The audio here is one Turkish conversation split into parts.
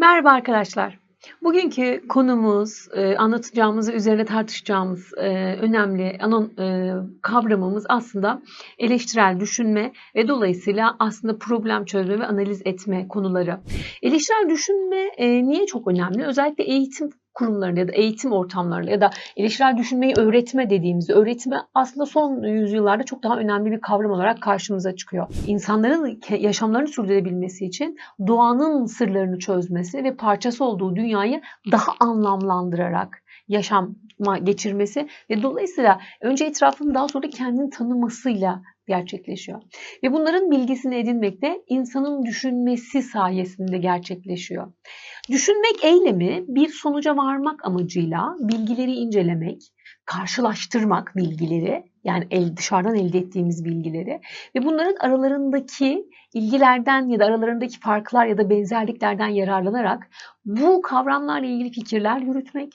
Merhaba arkadaşlar. Bugünkü konumuz, e, anlatacağımız üzerine tartışacağımız e, önemli anon, e, kavramımız aslında eleştirel düşünme ve dolayısıyla aslında problem çözme ve analiz etme konuları. Eleştirel düşünme niye çok önemli? Özellikle eğitim kurumlarında ya da eğitim ortamlarında ya da eleştirel düşünmeyi öğretme dediğimizde öğretme aslında son yüzyıllarda çok daha önemli bir kavram olarak karşımıza çıkıyor. İnsanların yaşamlarını sürdürebilmesi için doğanın sırlarını çözmesi ve parçası olduğu dünyayı daha anlamlandırarak yaşama geçirmesi ve dolayısıyla önce etrafını daha sonra kendini tanımasıyla gerçekleşiyor. Ve bunların bilgisini edinmek de insanın düşünmesi sayesinde gerçekleşiyor. Düşünmek eylemi bir sonuca varmak amacıyla bilgileri incelemek, karşılaştırmak bilgileri yani el, dışarıdan elde ettiğimiz bilgileri ve bunların aralarındaki ilgilerden ya da aralarındaki farklar ya da benzerliklerden yararlanarak bu kavramlarla ilgili fikirler yürütmek,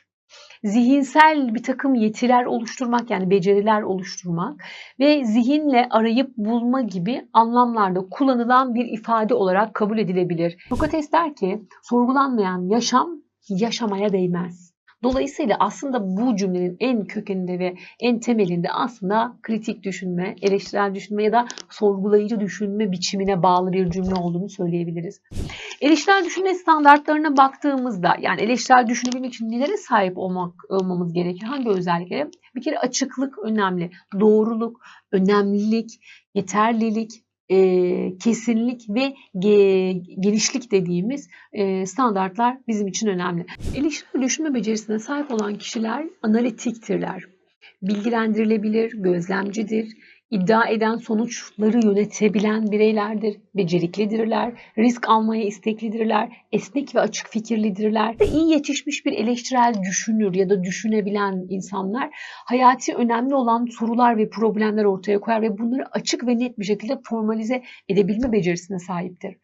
zihinsel bir takım yetiler oluşturmak yani beceriler oluşturmak ve zihinle arayıp bulma gibi anlamlarda kullanılan bir ifade olarak kabul edilebilir. Sokrates der ki sorgulanmayan yaşam yaşamaya değmez. Dolayısıyla aslında bu cümlenin en kökeninde ve en temelinde aslında kritik düşünme, eleştirel düşünme ya da sorgulayıcı düşünme biçimine bağlı bir cümle olduğunu söyleyebiliriz. Eleştirel düşünme standartlarına baktığımızda yani eleştirel düşünebilmek için nelere sahip olmak olmamız gerekir? Hangi özelliklere? Bir kere açıklık önemli, doğruluk, önemlilik, yeterlilik, e, kesinlik ve ge- genişlik dediğimiz e, standartlar bizim için önemli. Eleştirel düşünme becerisine sahip olan kişiler analitiktirler. Bilgilendirilebilir, gözlemcidir, iddia eden sonuçları yönetebilen bireylerdir, beceriklidirler, risk almaya isteklidirler, esnek ve açık fikirlidirler. İyi yetişmiş bir eleştirel düşünür ya da düşünebilen insanlar hayati önemli olan sorular ve problemler ortaya koyar ve bunları açık ve net bir şekilde formalize edebilme becerisine sahiptir.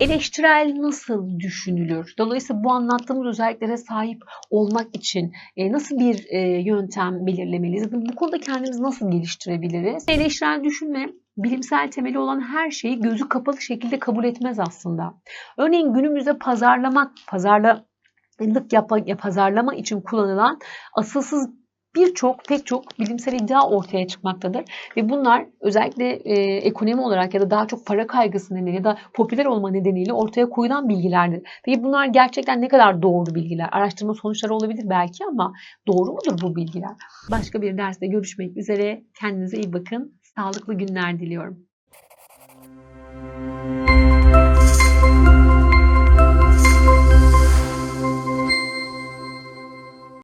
Eleştirel nasıl düşünülür? Dolayısıyla bu anlattığımız özelliklere sahip olmak için e, nasıl bir e, yöntem belirlemeliyiz? Bu konuda kendimizi nasıl geliştirebiliriz? Eleştirel düşünme bilimsel temeli olan her şeyi gözü kapalı şekilde kabul etmez aslında. Örneğin günümüzde pazarlamak, pazarlamak yapa, ya pazarlama için kullanılan asılsız birçok pek çok bilimsel iddia ortaya çıkmaktadır. Ve bunlar özellikle e, ekonomi olarak ya da daha çok para kaygısı nedeniyle ya da popüler olma nedeniyle ortaya koyulan bilgilerdir. Ve bunlar gerçekten ne kadar doğru bilgiler? Araştırma sonuçları olabilir belki ama doğru mudur bu bilgiler? Başka bir derste görüşmek üzere. Kendinize iyi bakın. Sağlıklı günler diliyorum.